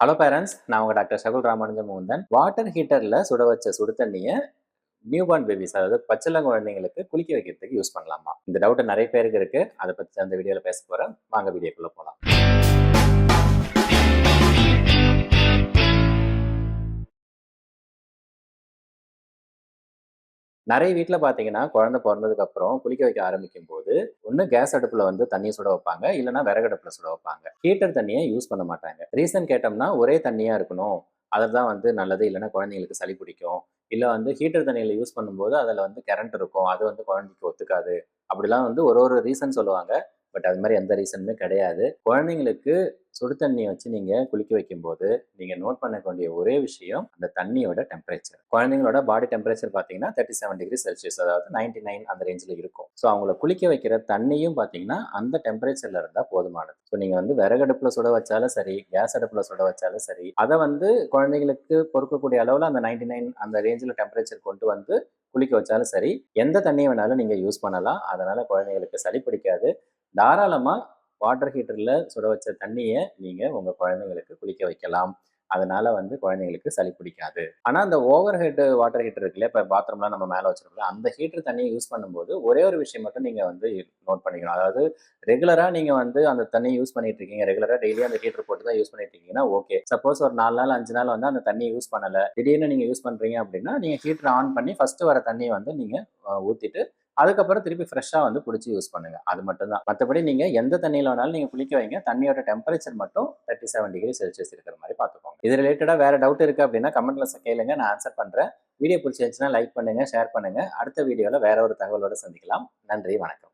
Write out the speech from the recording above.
Hello parents நான் உங்கள் doctor Sakul Ramanuja மோகந்தன் water ஹீட்டரில் சுட வச்ச சுடு தண்ணியை நியூ பார்ன் பேபிஸ் அதாவது பச்சிளம் குழந்தைங்களுக்கு குளிக்க வைக்கிறதுக்கு யூஸ் பண்ணலாமா? இந்த டவுட் நிறைய பேருக்கு இருக்குது அதை பற்றி அந்த வீடியோவில் பேச போகிறேன் வாங்க வீடியோக்குள்ளே போகலாம் நிறைய வீட்டில் பார்த்தீங்கன்னா குழந்தை பிறந்ததுக்கு அப்புறம் குளிக்க வைக்க ஆரம்பிக்கும் போது ஒன்று கேஸ் அடுப்பில் வந்து தண்ணியை சுட வைப்பாங்க. இல்லைன்னா விறகடுப்பில் சுட வைப்பாங்க. ஹீட்டர் தண்ணியை யூஸ் பண்ண மாட்டாங்க. ரீசன் கேட்டோம்னா ஒரே தண்ணியாக இருக்கணும். அதில் தான் வந்து நல்லது. இல்லைன்னா குழந்தைங்களுக்கு சளி பிடிக்கும். இல்லை வந்து ஹீட்டர் தண்ணியில் யூஸ் பண்ணும்போது அதில் வந்து கரண்ட் இருக்கும். அது வந்து குழந்தைக்கு ஒத்துக்காது. அப்படிலாம் வந்து ஒரு ஒரு ரீசன் சொல்லுவாங்க. பட் அது மாதிரி எந்த ரீசனுமே கிடையாது. குழந்தைங்களுக்கு சுடு தண்ணியை வச்சு நீங்கள் குளிக்க வைக்கும்போது நீங்கள் நோட் பண்ண வேண்டிய ஒரே விஷயம் அந்த தண்ணியோட டெம்பரேச்சர் குழந்தைங்களோட பாடி டெம்பரேச்சர் பார்த்தீங்கன்னா தேர்ட்டி செவன் டிகிரி செல்சியஸ் அதாவது நைன்டி நைன் அந்த ரேஞ்சில் இருக்கும். ஸோ அவங்கள குளிக்க வைக்கிற தண்ணியும் பார்த்தீங்கன்னா அந்த டெம்பரேச்சரில் இருந்தால் போதுமானது. ஸோ நீங்கள் வந்து விறகடுப்பில் சுட வச்சாலும் சரி கேஸ் அடுப்பில் சுட வச்சாலும் சரி அதை வந்து குழந்தைங்களுக்கு பொறுக்கக்கூடிய அளவில் அந்த நைன்டி நைன் அந்த ரேஞ்சில் டெம்பரேச்சர் கொண்டு வந்து குளிக்க வச்சாலும் சரி எந்த தண்ணியை வேணாலும் நீங்கள் யூஸ் பண்ணலாம். அதனால் குழந்தைங்களுக்கு சளி பிடிக்காது. தாராளமாக வாட்டர் ஹீட்டரில் சுட வச்ச தண்ணியை நீங்கள் உங்கள் குழந்தைங்களுக்கு குளிக்க வைக்கலாம். அதனால வந்து குழந்தைங்களுக்கு சளி பிடிக்காது. ஆனால் அந்த ஓவர் ஹீட்டு வாட்டர் ஹீட்டர் இருக்குல்ல இப்போ பாத்ரூம்லாம் நம்ம மேலே வச்சிருக்கோம் அந்த ஹீட்டர் தண்ணியை யூஸ் பண்ணும்போது ஒரே ஒரு விஷயம் மட்டும் நீங்கள் வந்து நோட் பண்ணிக்கணும். அதாவது ரெகுலராக நீங்கள் வந்து அந்த தண்ணியை யூஸ் பண்ணிட்டு இருக்கீங்க ரெகுலராக டெய்லி அந்த ஹீட்டர் போட்டு தான் யூஸ் பண்ணிட்டு இருக்கீங்கன்னா ஓகே சப்போஸ் ஒரு நாலு நாள் அஞ்சு நாள் வந்து அந்த தண்ணியை யூஸ் பண்ணலை. திடீர்னு நீங்கள் யூஸ் பண்ணுறீங்க அப்படின்னா நீங்கள் ஹீட்டர் ஆன் பண்ணி ஃபஸ்ட்டு வர தண்ணியை வந்து நீங்கள் ஊற்றிட்டு அதுக்கப்புறம் திருப்பி ஃப்ரெஷ்ஷாக வந்து பிடிச்சி யூஸ் பண்ணுங்கள் அது மட்டும் தான் மற்றபடி நீங்கள் எந்த தண்ணியில் வேணாலும் நீங்கள் குளிக்க வைங்க. தண்ணியோட டெம்பரேச்சர் மட்டும் தேர்ட்டி செவன் டிகிரி செல்சியஸ் இருக்கிற மாதிரி பார்த்துக்கோங்க. இது ரிலேட்டடாக வேறு டவுட் இருக்குது அப்படின்னா கமெண்ட்டில் கேளுங்க. நான் ஆன்சர் பண்ணுறேன் வீடியோ பிடிச்சிருந்துச்சுன்னா லைக் பண்ணுங்கள் ஷேர் பண்ணுங்கள் அடுத்த வீடியோவில் வேற ஒரு தகவலோடு சந்திக்கலாம். நன்றி வணக்கம்.